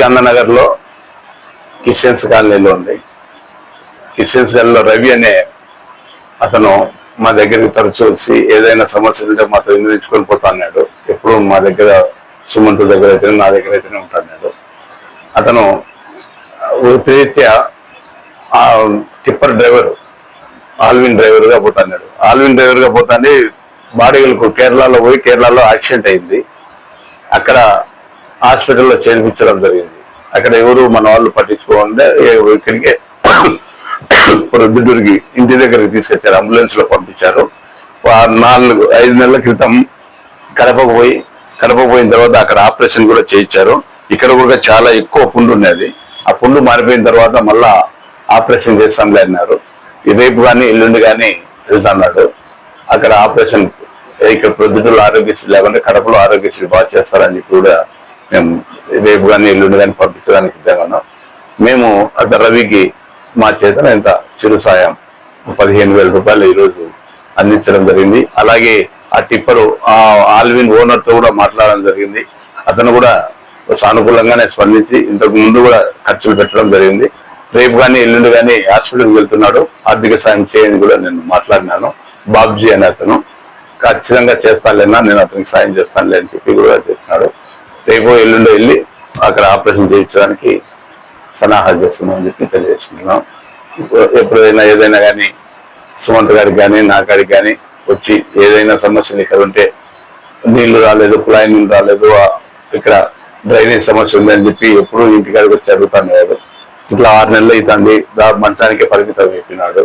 గాంధీనగర్ నగర్లో క్రిస్టియన్స్ కాలనీలో ఉంది. కిషన్స్ కాలనీలో రవి అనే అతను మా దగ్గరికి తరచూ వచ్చి ఏదైనా సమస్య ఉంటే మాతో వినిపించుకొని పోతా అన్నాడు. ఎప్పుడు మా దగ్గర సుమంత్ దగ్గర అయితే నా దగ్గర అయితేనే ఉంటాడు అతను వృత్తిరీత్యా ఆ టిప్పర్ డ్రైవర్ ఆల్విన్ డ్రైవర్గా పోతాడు ఆల్విన్ డ్రైవర్గా పోతానే పోతాండి బాడీలకు కేరళలో పోయి కేరళలో యాక్సిడెంట్ అయింది. అక్కడ హాస్పిటల్లో చేర్పించడం జరిగింది. అక్కడ ఎవరు మన వాళ్ళు పట్టించుకోకుండా ఇక్కడికి ప్రొద్దుటూరికి ఇంటి దగ్గరికి తీసుకొచ్చారు. అంబులెన్స్లో పంపించారు నాలుగు ఐదు నెలల క్రితం కడపకు పోయి కడపకు పోయిన తర్వాత అక్కడ ఆపరేషన్ కూడా చేయించారు. ఇక్కడ కూడా చాలా ఎక్కువ పుండు ఉన్నది. ఆ పుండు మారిపోయిన తర్వాత మళ్ళా ఆపరేషన్ చేస్తాంలే అన్నారు. ఈ రేపు కానీ ఎల్లుండి కానీ అన్నాడు అక్కడ ఆపరేషన్ ఇక్కడ ప్రొద్దుటూరు ఆరోగ్యశ్రీ లేకుంటే కడపలో ఆరోగ్యశ్రీ బాగా చేస్తారని కూడా మేము రేపు కానీ ఎల్లుండి కానీ పంపించడానికి సిద్ధంగా ఉన్నాం. మేము అంత రవికి మా చేతన ఇంత చిరు సాయం పదిహేను వేల రూపాయలు ఈరోజు అందించడం జరిగింది. అలాగే ఆ టిప్పరు ఆ ఆల్విన్ ఓనర్తో కూడా మాట్లాడడం జరిగింది. అతను కూడా సానుకూలంగానే స్పందించి ఇంతకు ముందు కూడా ఖర్చులు పెట్టడం జరిగింది. రేపు కానీ ఎల్లుండి కానీ హాస్పిటల్కి వెళ్తున్నాడు. ఆర్థిక సాయం చేయని కూడా నేను మాట్లాడినాను. బాబ్జీ అనే అతను. ఖచ్చితంగా చేస్తానులేనా నేను అతనికి సాయం చేస్తానులే అని చెప్పి కూడా చెప్తున్నాడు రేపు ఎల్లుండి వెళ్ళి అక్కడ ఆపరేషన్ చేయించడానికి సన్నాహా చేస్తున్నామని చెప్పి తెలియజేసుకుంటున్నాం. ఎప్పుడైనా ఏదైనా కానీ సుమంత్ గారికి కానీ నా కాడికి కానీ వచ్చి ఏదైనా సమస్యలు ఇక్కడ ఉంటే నీళ్ళు రాలేదు కుళాయి నీళ్ళు రాలేదు ఇక్కడ డ్రైనేజ్ సమస్య ఉందని చెప్పి ఎప్పుడు ఇంటికాడికి వచ్చి అడుగుతాను ఇట్లా ఆరు నెలలు అవుతుంది దా మంచానికే పరిమితం చెప్పినాడు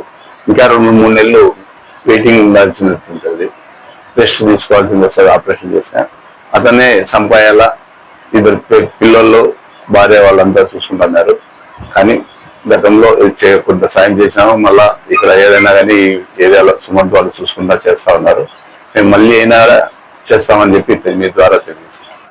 ఇంకా రెండు మూడు నెలలు వెయిటింగ్ ఉండాల్సినట్టు ఉంటుంది. రెస్ట్ తీసుకోవాల్సింది వస్తుంది ఆపరేషన్ చేసిన. అతనే సంపాయాల ఇద్దరు పి- పిల్లలు భార్య వాళ్ళంతా చూసుకుంటున్నారు. కానీ గతంలో ఇది కొంత సాయం చేసినాము. మళ్ళా ఇక్కడ ఏదైనా కానీ ఏరియాలో సుమంత్ వాళ్ళు చూసుకుంటా చేస్తా ఉన్నారు. మేము మళ్ళీ అయినా చేస్తామని చెప్పి మీ ద్వారా తెలియదు